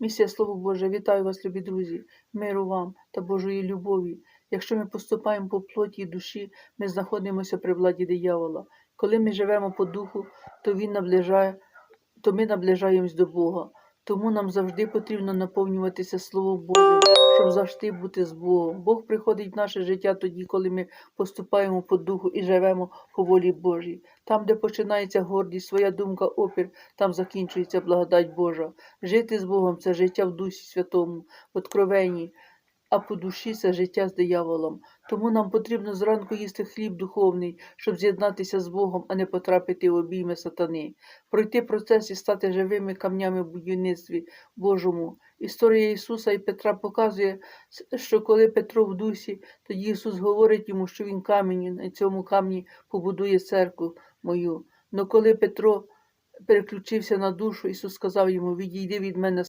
Місія Слово Боже, вітаю вас, любі друзі, миру вам та Божої любові. Якщо ми поступаємо по плоті і душі, ми знаходимося при владі диявола. Коли ми живемо по духу, то він наближає, то ми наближаємось до Бога. Тому нам завжди потрібно наповнюватися Словом Божим, щоб завжди бути з Богом. Бог приходить в наше життя тоді, коли ми поступаємо по духу і живемо по волі Божій. Там, де починається гордість, своя думка, опір, там закінчується благодать Божа. Жити з Богом це життя в Дусі Святому, в откровенні, а по душі це життя з дияволом. Тому нам потрібно зранку їсти хліб духовний, щоб з'єднатися з Богом, а не потрапити в обійми сатани, пройти процес і стати живими камнями в будівництві Божому. Історія Ісуса і Петра показує, що коли Петро в дусі, тоді Ісус говорить йому, що Він камінь, на цьому камні побудує церкву мою. Но коли Петро переключився на душу, Ісус сказав йому: Відійди від мене,